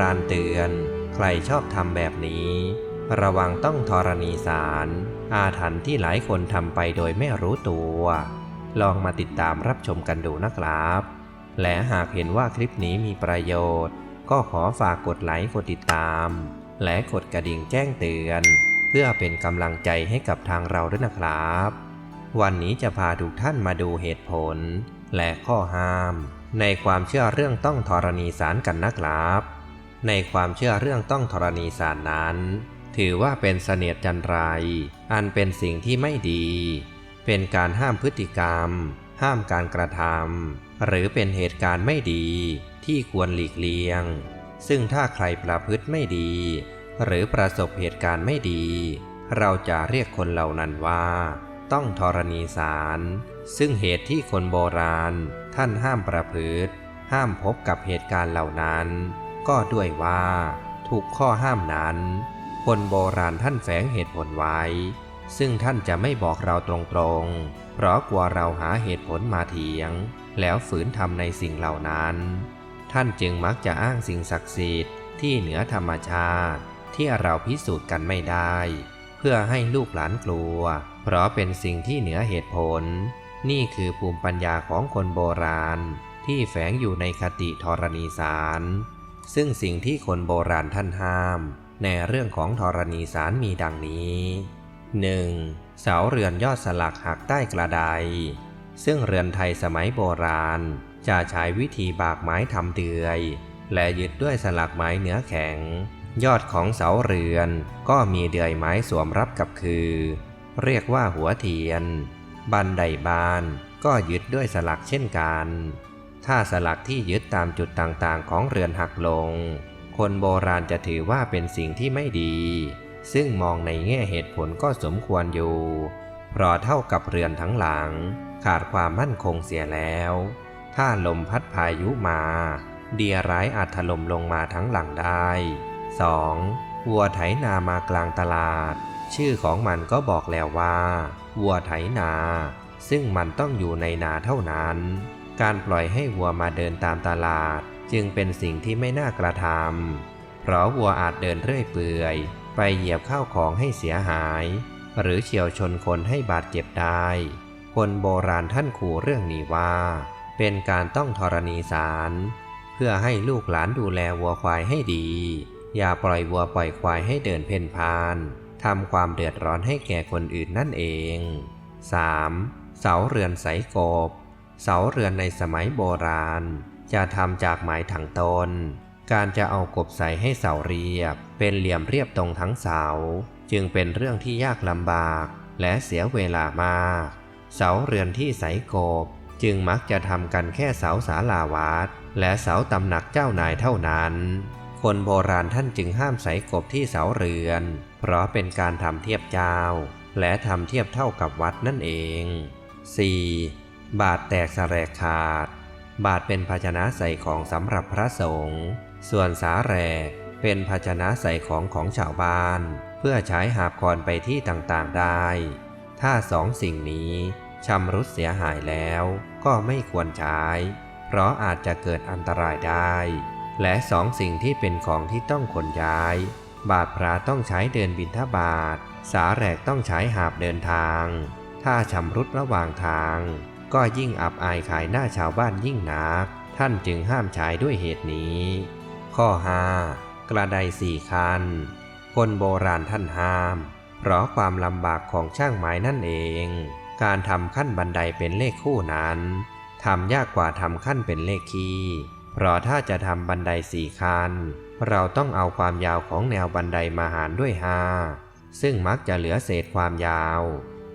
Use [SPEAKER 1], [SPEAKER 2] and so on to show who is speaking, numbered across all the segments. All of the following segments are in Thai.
[SPEAKER 1] ราณเตือน ใครชอบทำแบบนี้ ระวังต้องธรณีสาร อาถรรพ์ที่หลายคนทำไปโดยไม่รู้ตัว ลองมาติดตามรับชมกันดูนะครับ และหากเห็นว่าคลิปนี้มีประโยชน์ ก็ขอฝากกดไลค์กดติดตาม และกดกระดิ่งแจ้งเตือน เพื่อเป็นกำลังใจให้กับทางเราด้วยนะครับ วันนี้จะพาทุกท่านมาดูเหตุผล และข้อห้ามในความเชื่อเรื่องต้องธรณีสารกันนะครับ ในความเชื่อเรื่องต้องธรณีสารนั้น ถือว่าเป็นเสนียดจันไร อันเป็นสิ่งที่ไม่ดี เป็นการห้ามพฤติกรรม ห้ามการกระทำหรือเป็นเหตุการณ์ไม่ดีที่ควรหลีกเลี่ยง ซึ่งถ้าใครประพฤติไม่ดี หรือประสบเหตุการณ์ไม่ดี เราจะเรียกคนเหล่านั้นว่า ต้องธรณีสาร ซึ่งเหตุที่คนโบราณ ท่านห้ามประพฤติ ห้ามพบกับเหตุการณ์เหล่านั้น ก็ด้วยว่าถูกข้อห้ามนั้น คนโบราณท่านแฝงเหตุผลไว้ ซึ่งท่านจะไม่บอกเราตรงๆ เพราะกลัวเราหาเหตุผลมาเถียง แล้วฝืนทำในสิ่งเหล่านั้น ท่านจึงมักจะอ้างสิ่งศักดิ์สิทธิ์ที่เหนือธรรมชาติ ที่เราพิสูจน์กันไม่ได้ เพื่อให้ลูกหลานกลัว เพราะเป็นสิ่งที่เหนือเหตุผล นี่คือภูมิปัญญาของคนโบราณ ที่แฝงอยู่ในคติธรณีสาร ซึ่งสิ่งที่คนโบราณท่านห้าม ในเรื่องของธรณีสารมีดังนี้ 1. เสาเรือนยอดสลักหักใต้กระได ซึ่งเรือนไทยสมัยโบราณ จะใช้วิธีบากไม้ทำเดือย และยึดด้วยสลักไม้เนื้อแข็ง ยอดของเสาเรือนก็มีเดือยไม้สวมรับกับคือ เรียกว่าหัวเทียน บันไดบานก็ยึดด้วยสลักเช่นกัน ถ้าสลักที่ยึดตามจุดต่างๆ ของเรือนหักลง คนโบราณจะถือว่าเป็นสิ่งที่ไม่ดี ซึ่งมองในแง่เหตุผลก็สมควรอยู่ เพราะเท่ากับเรือนทั้งหลัง ขาดความมั่นคงเสียแล้ว ถ้าลมพัดพายุมา เดียร้ายอาจถล่มลงมาทั้งหลังได้ 2. วัวไถนามากลางตลาด ชื่อของมันก็บอกแล้วว่า วัวไถนา ซึ่งมันต้องอยู่ในนาเท่านั้น การปล่อยให้วัวมาเดินตามตลาด จึงเป็นสิ่งที่ไม่น่ากระทำเพราะวัวอาจเดินเรื่อยเปื่อย ไปเหยียบข้าวของให้เสียหาย หรือเฉียวชนคนให้บาดเจ็บได้ คนโบราณท่านขู่เรื่องนี้ว่า เป็นการต้องธรณีสาร เพื่อให้ลูกหลานดูแลวัวควายให้ดี อย่าปล่อยวัวปล่อยควายให้เดินเพ่นพานทำความเดือดร้อนให้แก่คนอื่นนั่นเอง 3. เสาเรือนใสกบ เสาเรือนในสมัยโบราณ จะทำจากไม้ถังตน การจะเอากบใส่ให้เสาเรียบ เป็นเหลี่ยมเรียบตรงทั้งเสา จึงเป็นเรื่องที่ยากลำบาก และเสียเวลามาก เสาเรือนที่ใส่กบ จึงมักจะทำกันแค่เสาสาลาวัดและเสาตำหนักเจ้านายเท่านั้น คนโบราณท่านจึงห้ามใส่กบที่เสาเรือน เพราะเป็นการทำเทียบเจ้า และทำเทียบเท่ากับวัดนั่นเอง 4. บาทแตกสแรกขาด บาทเป็นภาชนะใส่ของสำหรับพระสงฆ์ส่วนสาแรกเป็นภาชนะใส่ของของชาวบ้าน เพื่อใช้หาบคอนไปที่ต่างๆได้ ถ้าสองสิ่งนี้ชำรุดเสียหายแล้วก็ไม่ควรใช้ เพราะอาจจะเกิดอันตรายได้ และสองสิ่งที่เป็นของที่ต้องขนย้าย บาทพระต้องใช้เดินบินทบาท สาแรกต้องใช้หาบเดินทาง ถ้าชำรุดระหว่างทาง ก็ยิ่งอับอายขายหน้าชาวบ้านยิ่งนัก ท่านจึงห้ามใช้ด้วยเหตุนี้ ข้อ 5. กระไดสี่คัน คนโบราณท่านห้าม เพราะความลำบากของช่างไม้นั่นเอง การทำขั้นบันไดเป็นเลขคู่นั้นทำยากกว่าทำขั้นเป็นเลขคี่เพราะถ้าจะทำบันไดสี่คัน เราต้องเอาความยาวของแนวบันไดมาหารด้วยห้าซึ่งมักจะเหลือเศษความยาว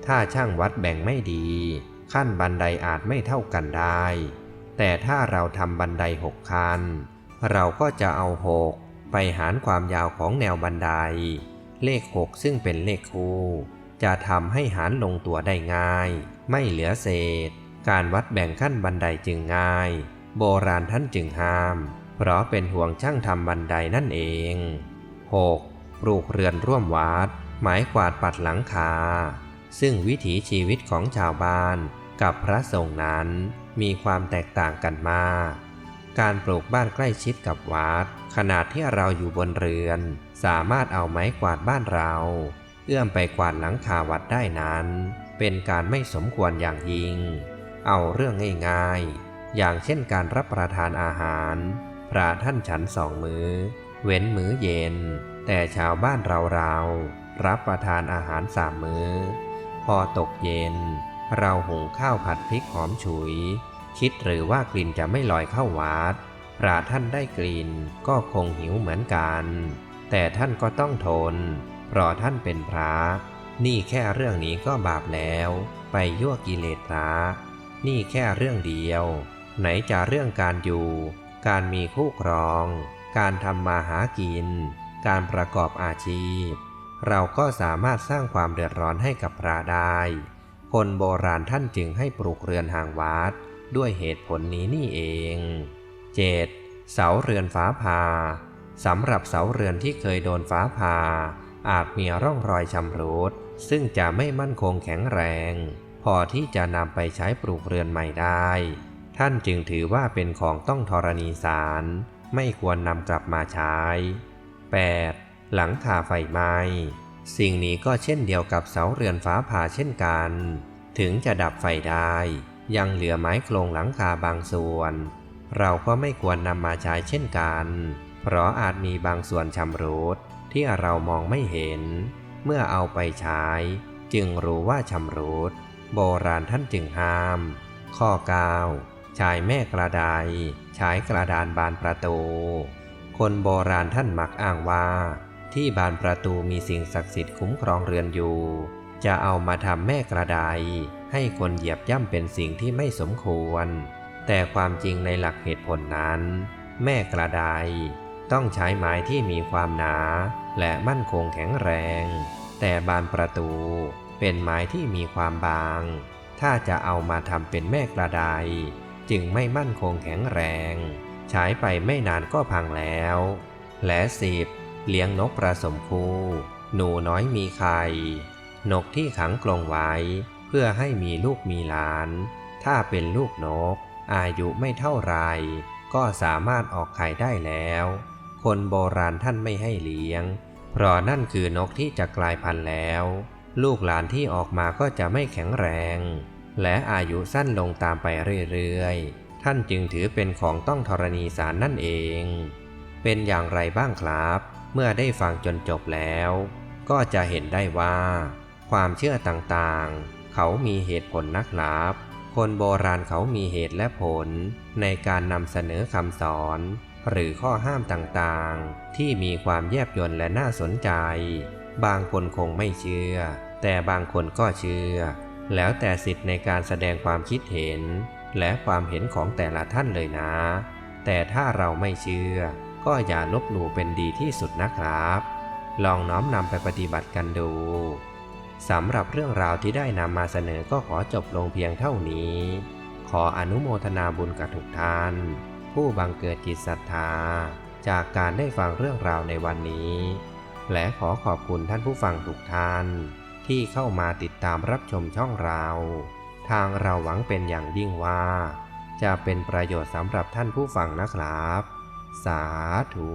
[SPEAKER 1] ถ้าช่างวัดแบ่งไม่ดี ขั้นบันไดอาจไม่เท่ากันได้ แต่ถ้าเราทำบันไดหกคันเราก็จะเอาหกไปหารความยาวของแนวบันได เลขหกซึ่งเป็นเลขคู่ จะทำให้หารลงตัวได้ง่าย ไม่เหลือเศษ การวัดแบ่งขั้นบันไดจึงง่าย โบราณท่านจึงห้าม เพราะเป็นห่วงช่างทำบันไดนั่นเอง 6. ปลูกเรือนร่วมวัด หมายกวาดปัดหลังคาซึ่งวิถีชีวิตของชาวบ้าน กับพระสงฆ์นั้นมีความแตกต่างกันมาก การปลูกบ้านใกล้ชิดกับวัด ขนาดที่เราอยู่บนเรือน สามารถเอาไม้กวาดบ้านเรา เอื้อมไปกวาดหลังคาวัดได้นั้น เป็นการไม่สมควรอย่างยิ่ง เอาเรื่องง่ายๆ อย่างเช่นการรับประทานอาหาร พระท่านฉันสองมือ้อ เว้นมื้อเย็น แต่ชาวบ้านเราเราๆรับประทานอาหารสามมื้อ พอตกเย็น เราหุงข้าวผัดพริกหอมฉุย คิดหรือว่ากลิ่นจะไม่ลอยเข้าวัดพระท่านได้กลิ่นก็คงหิวเหมือนกัน แต่ท่านก็ต้องทน เพราะท่านเป็นพระ นี่แค่เรื่องนี้ก็บาปแล้ว ไปยั่วกิเลสพระ นี่แค่เรื่องเดียว ไหนจะเรื่องการอยู่ การมีคู่ครอง การทำมาหากิน การประกอบอาชีพ เราก็สามารถสร้างความเดือดร้อนให้กับพระได้ คนโบราณท่านจึงให้ปลูกเรือนห่างวัดด้วยเหตุผลนี้นี่เอง 7. เสาเรือนฟ้าผ่าสำหรับเสาเรือนที่เคยโดนฟ้าผ่า อาจมีร่องรอยชำรุดซึ่งจะไม่มั่นคงแข็งแรง พอที่จะนำไปใช้ปลูกเรือนใหม่ได้ ท่านจึงถือว่าเป็นของต้องธรณีสาร ไม่ควรนำกลับมาใช้ 8. หลังคาไฟไหม้ สิ่งนี้ก็เช่นเดียวกับเสาเรือนฟ้าผ่าเช่นกัน ถึงจะดับไฟได้ ยังเหลือไม้โครงหลังคาบางส่วน เราก็ไม่ควรนำมาใช้เช่นกัน เพราะอาจมีบางส่วนชำรุดที่เรามองไม่เห็น เมื่อเอาไปใช้ จึงรู้ว่าชำรุดโบราณท่านจึงห้าม ข้อ 9 ชายแม่กระไดใช้กระดานบานประตู คนโบราณท่านมักอ้างว่า ที่บานประตูมีสิ่งศักดิ์สิทธิ์คุ้มครองเรือนอยู่ จะเอามาทำแม่กระไดให้คนเหยียบย่ำเป็นสิ่งที่ไม่สมควร แต่ความจริงในหลักเหตุผลนั้น แม่กระไดต้องใช้ไม้ที่มีความหนา และมั่นคงแข็งแรง แต่บานประตูเป็นไม้ที่มีความบาง ถ้าจะเอามาทำเป็นแม่กระไดจึงไม่มั่นคงแข็งแรง ใช้ไปไม่นานก็พังแล้ว และสิบ เลี้ยงนกประสมคู่หนูน้อยมีไข่นกที่ขังกรงไว้ เพื่อให้มีลูกมีหลาน ถ้าเป็นลูกนก อายุไม่เท่าไร ก็สามารถออกไข่ได้แล้ว คนโบราณท่านไม่ให้เลี้ยง เพราะนั่นคือนกที่จะกลายพันธุ์แล้ว ลูกหลานที่ออกมาก็จะไม่แข็งแรง และอายุสั้นลงตามไปเรื่อยๆ ท่านจึงถือเป็นของต้องธรณีสารนั่นเอง เป็นอย่างไรบ้างครับ เมื่อได้ฟังจนจบแล้ว ก็จะเห็นได้ว่า ความเชื่อต่างๆ เขามีเหตุผลนักลับคนโบราณเขามีเหตุและผล ในการนำเสนอคำสอน หรือข้อห้ามต่างๆ ที่มีความแยบยลและน่าสนใจ บางคนคงไม่เชื่อ แต่บางคนก็เชื่อ แล้วแต่สิทธิ์ในการแสดงความคิดเห็น และความเห็นของแต่ละท่านเลยนะ แต่ถ้าเราไม่เชื่อ ก็อย่าลบหลู่เป็นดีที่สุดนะครับ ลองน้อมนำไปปฏิบัติกันดูสำหรับเรื่องราวที่ได้นำมาเสนอก็ขอจบลงเพียงเท่านี้ ขออนุโมทนาบุญกับทุกท่าน ผู้บังเกิดจิตศรัทธา จากการได้ฟังเรื่องราวในวันนี้ และขอขอบคุณท่านผู้ฟังทุกท่าน ที่เข้ามาติดตามรับชมช่องเรา ทางเราหวังเป็นอย่างยิ่งว่า จะเป็นประโยชน์สำหรับท่านผู้ฟังนะครับ สาธุ